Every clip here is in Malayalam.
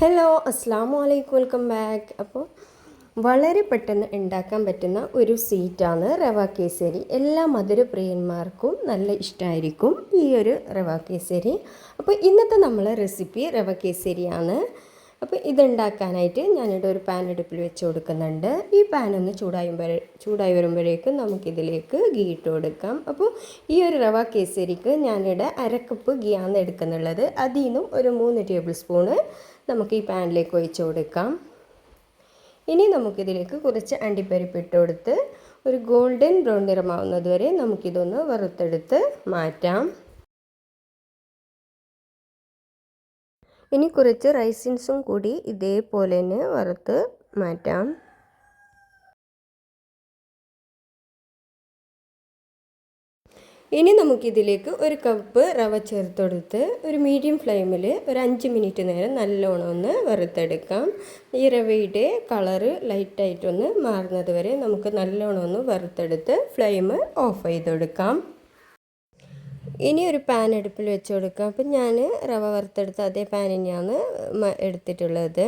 ഹലോ അസ്സാം വലൈക്കും വെൽക്കം ബാക്ക് അപ്പോൾ വളരെ പെട്ടെന്ന് ഉണ്ടാക്കാൻ പറ്റുന്ന ഒരു സ്വീറ്റാണ് റവ കേസരി. എല്ലാ മധുരപ്രിയന്മാർക്കും നല്ല ഇഷ്ടമായിരിക്കും ഈ ഒരു റവ കേസരി. അപ്പോൾ ഇന്നത്തെ നമ്മളെ റെസിപ്പി റവ കേസരിയാണ്. അപ്പോൾ ഇതുണ്ടാക്കാനായിട്ട് ഞാനിവിടെ ഒരു പാൻ അടുപ്പിൽ വെച്ച് കൊടുക്കുന്നുണ്ട്. ഈ പാൻ ഒന്ന് ചൂടായി ചൂടായി വരുമ്പോഴേക്കും നമുക്കിതിലേക്ക് ഗീ ഇട്ട് കൊടുക്കാം. അപ്പോൾ ഈ ഒരു റവ കേസരിക്ക് ഞാനിവിടെ അരക്കപ്പ് ഗീ ആണ് എടുക്കുന്നുള്ളത്. അതിൽ നിന്നും ഒരു മൂന്ന് ടേബിൾ സ്പൂണ് നമുക്ക് ഈ പാനിലേക്ക് ഒഴിച്ച് കൊടുക്കാം. ഇനി നമുക്കിതിലേക്ക് കുറച്ച് അണ്ടിപ്പരിപ്പ് ഇട്ട് കൊടുത്ത് ഒരു ഗോൾഡൻ ബ്രൗൺ നിറമാവുന്നതുവരെ നമുക്കിതൊന്ന് വറുത്തെടുത്ത് മാറ്റാം. ഇനി കുറച്ച് റൈസിൻസും കൂടി ഇതേപോലെ തന്നെ വറുത്ത് മാറ്റാം. ഇനി നമുക്കിതിലേക്ക് ഒരു കപ്പ് റവ ചേർത്തെടുത്ത് ഒരു മീഡിയം ഫ്ലെയിമിൽ ഒരു അഞ്ച് മിനിറ്റ് നേരം നല്ലോണം ഒന്ന് വറുത്തെടുക്കാം. ഈ റവയുടെ കളറ് ലൈറ്റായിട്ടൊന്ന് മാറുന്നത് വരെ നമുക്ക് നല്ലോണം ഒന്ന് വറുത്തെടുത്ത് ഫ്ലെയിം ഓഫ് ചെയ്തെടുക്കാം. ഇനി ഒരു പാൻ അടുപ്പിൽ വെച്ച് കൊടുക്കുക അപ്പം ഞാൻ റവ വറുത്തെടുത്ത അതേ പാൻ തന്നെയാണ് എടുത്തിട്ടുള്ളത്.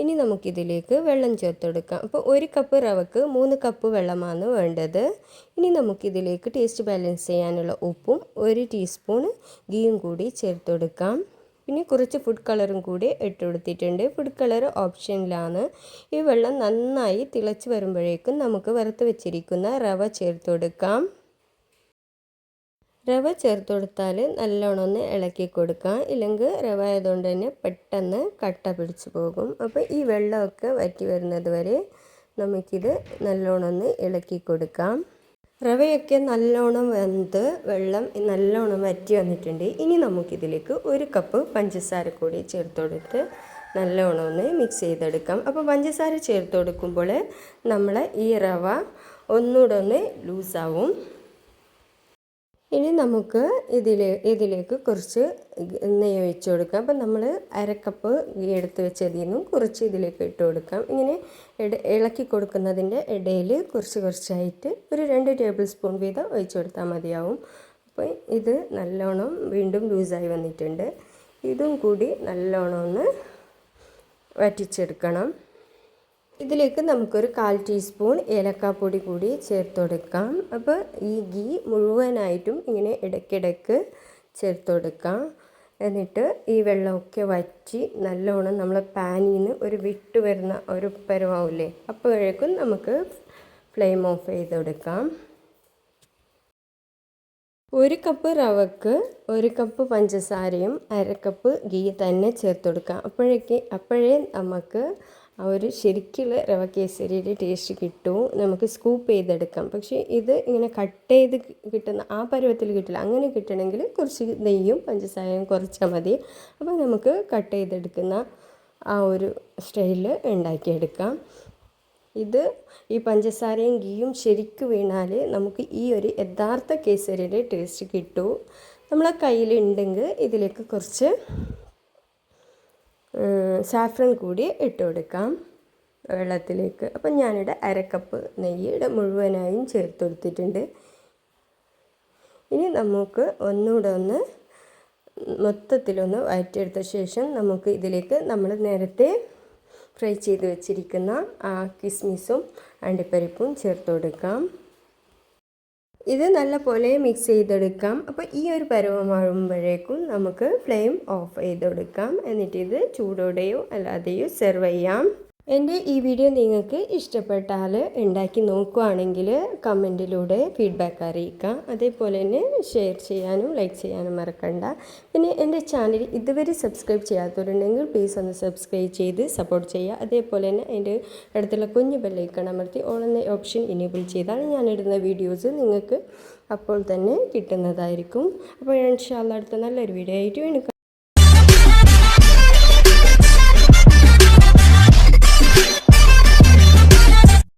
ഇനി നമുക്കിതിലേക്ക് വെള്ളം ചേർത്ത് കൊടുക്കാം. അപ്പോൾ ഒരു കപ്പ് റവക്ക് മൂന്ന് കപ്പ് വെള്ളമാണ് വേണ്ടത്. ഇനി നമുക്കിതിലേക്ക് ടേസ്റ്റ് ബാലൻസ് ചെയ്യാനുള്ള ഉപ്പും ഒരു ടീസ്പൂൺ ഗീയും കൂടി ചേർത്ത് കൊടുക്കാം. പിന്നെ കുറച്ച് ഫുഡ് കളറും കൂടി ഇട്ട് കൊടുത്തിട്ടുണ്ട്. ഫുഡ് കളർ ഓപ്ഷനിലാണ് ഈ വെള്ളം നന്നായി തിളച്ച് വരുമ്പോഴേക്കും നമുക്ക് വറുത്ത് വെച്ചിരിക്കുന്ന റവ ചേർത്ത് കൊടുക്കാം. റവ ചേർത്ത് കൊടുത്താൽ നല്ലോണം ഒന്ന് ഇളക്കി കൊടുക്കാം ഇല്ലെങ്കിൽ റവ ആയതുകൊണ്ട് തന്നെ പെട്ടെന്ന് കട്ട പിടിച്ച് പോകും. അപ്പോൾ ഈ വെള്ളമൊക്കെ വറ്റി വരുന്നത് വരെ നമുക്കിത് നല്ലോണം ഒന്ന് ഇളക്കി കൊടുക്കാം റവയൊക്കെ നല്ലോണം വെന്ത് വെള്ളം നല്ലോണം വറ്റി വന്നിട്ടുണ്ട്. ഇനി നമുക്കിതിലേക്ക് ഒരു കപ്പ് പഞ്ചസാര കൂടി ചേർത്ത് കൊടുത്ത് നല്ലോണം ഒന്ന് മിക്സ് ചെയ്തെടുക്കാം. അപ്പോൾ പഞ്ചസാര ചേർത്ത് കൊടുക്കുമ്പോൾ നമ്മൾ ഈ റവ ഒന്നുകൂടെ ഒന്ന് ലൂസാവും. ഇനി നമുക്ക് ഇതിലെ ഇതിലേക്ക് കുറച്ച് നെയ്യ് ഒഴിച്ച് കൊടുക്കാം. അപ്പം നമ്മൾ അരക്കപ്പ് എടുത്ത് വെച്ചതിൽ നിന്നും കുറച്ച് ഇതിലേക്ക് ഇട്ട് കൊടുക്കാം. ഇങ്ങനെ ഇളക്കി കൊടുക്കുന്നതിന്റെ ഇടയിൽ കുറച്ച് കുറച്ചായിട്ട് ഒരു രണ്ട് ടേബിൾ സ്പൂൺ വീതം ഒഴിച്ച് കൊടുത്താൽ മതിയാവും. അപ്പോൾ ഇത് നല്ലോണം വീണ്ടും ലൂസായി വന്നിട്ടുണ്ട്. ഇതും കൂടി നല്ലോണം ഒന്ന് വറ്റിച്ചെടുക്കണം. ഇതിലേക്ക് നമുക്കൊരു കാൽ ടീസ്പൂൺ ഏലക്കാപ്പൊടി കൂടി ചേർത്ത് കൊടുക്കാം അപ്പോൾ ഈ ഗീ മുഴുവനായിട്ടും ഇങ്ങനെ ഇടയ്ക്കിടയ്ക്ക് ചേർത്ത് കൊടുക്കാം എന്നിട്ട് ഈ വെള്ളമൊക്കെ വറ്റി നല്ലോണം നമ്മൾ പാനിൽ നിന്ന് ഒരു വിട്ട് വരുന്ന ഒരു പരുവാവില്ലേ അപ്പോഴേക്കും നമുക്ക് ഫ്ലെയിം ഓഫ് ചെയ്ത് കൊടുക്കാം ഒരു കപ്പ് റവക്ക് ഒരു കപ്പ് പഞ്ചസാരയും അര കപ്പ് ഗീ തന്നെ ചേർത്ത് കൊടുക്കാം അപ്പോഴേക്ക് അപ്പോഴേ നമുക്ക് ആ ഒരു ശരിക്കുള്ള റവ കേസരിയുടെ ടേസ്റ്റ് കിട്ടും. നമുക്ക് സ്കൂപ്പ് ചെയ്തെടുക്കാം. പക്ഷേ ഇത് ഇങ്ങനെ കട്ട് ചെയ്ത് കിട്ടുന്ന ആ പരുവത്തിൽ കിട്ടില്ല. അങ്ങനെ കിട്ടണമെങ്കിൽ കുറച്ച് നെയ്യും പഞ്ചസാരയും കുറച്ചാൽ മതി. അപ്പോൾ നമുക്ക് കട്ട് ചെയ്തെടുക്കുന്ന ആ ഒരു സ്റ്റൈലിൽ ഉണ്ടാക്കിയെടുക്കാം. ഇത് ഈ പഞ്ചസാരയും ഗീയും ശരിക്ക് വീണാൽ നമുക്ക് ഈ ഒരു യഥാർത്ഥ കേസരിയുടെ ടേസ്റ്റ് കിട്ടും. നമ്മളെ കയ്യിലുണ്ടെങ്കിൽ ഇതിലേക്ക് കുറച്ച് സാഫ്രൺ കൂടി ഇട്ട് കൊടുക്കാം വെള്ളത്തിലേക്ക്. അപ്പം ഞാനിവിടെ അരക്കപ്പ് നെയ്യ് ഇവിടെ മുഴുവനായും ചേർത്ത് കൊടുത്തിട്ടുണ്ട്. ഇനി നമുക്ക് ഒന്നുകൂടെ ഒന്ന് മൊത്തത്തിലൊന്ന് വഴറ്റിയെടുത്ത ശേഷം നമുക്ക് ഇതിലേക്ക് നമ്മൾ നേരത്തെ ഫ്രൈ ചെയ്ത് വെച്ചിരിക്കുന്ന ആ കിസ്മിസും അണ്ടിപ്പരിപ്പും ചേർത്ത് കൊടുക്കാം. ഇത് നല്ലപോലെ മിക്സ് ചെയ്തെടുക്കാം. അപ്പോൾ ഈ ഒരു പരുവമാകുമ്പോഴേക്കും നമുക്ക് ഫ്ലെയിം ഓഫ് ചെയ്തെടുക്കാം. എന്നിട്ട് ഇത് ചൂടോടെയോ അല്ലാതെയോ സെർവ് ചെയ്യാം. എന്റെ ഈ വീഡിയോ നിങ്ങൾക്ക് ഇഷ്ടപ്പെട്ടാൽ ഉണ്ടാക്കി നോക്കുകയാണെങ്കിൽ കമന്റിലൂടെ ഫീഡ്ബാക്ക് അറിയിക്കാം അതേപോലെ തന്നെ ഷെയർ ചെയ്യാനും ലൈക്ക് ചെയ്യാനും മറക്കണ്ട. പിന്നെ എന്റെ ചാനൽ ഇതുവരെ സബ്സ്ക്രൈബ് ചെയ്യാത്തവരുണ്ടെങ്കിൽ പ്ലീസ് ഒന്ന് സബ്സ്ക്രൈബ് ചെയ്ത് സപ്പോർട്ട് ചെയ്യുക. അതേപോലെ തന്നെ എന്റെ അടുത്തുള്ള കുഞ്ഞു ബെല്ലൈക്കൺ അമർത്തി ഓൾ എന്ന ഓപ്ഷൻ ഇനേബിൾ ചെയ്താൽ ഞാനിടുന്ന വീഡിയോസ് നിങ്ങൾക്ക് അപ്പോൾ തന്നെ കിട്ടുന്നതായിരിക്കും. അപ്പോൾ ഇൻഷാല്ല അടുത്ത നല്ലൊരു വീഡിയോ ആയിട്ട് വീണ്ടും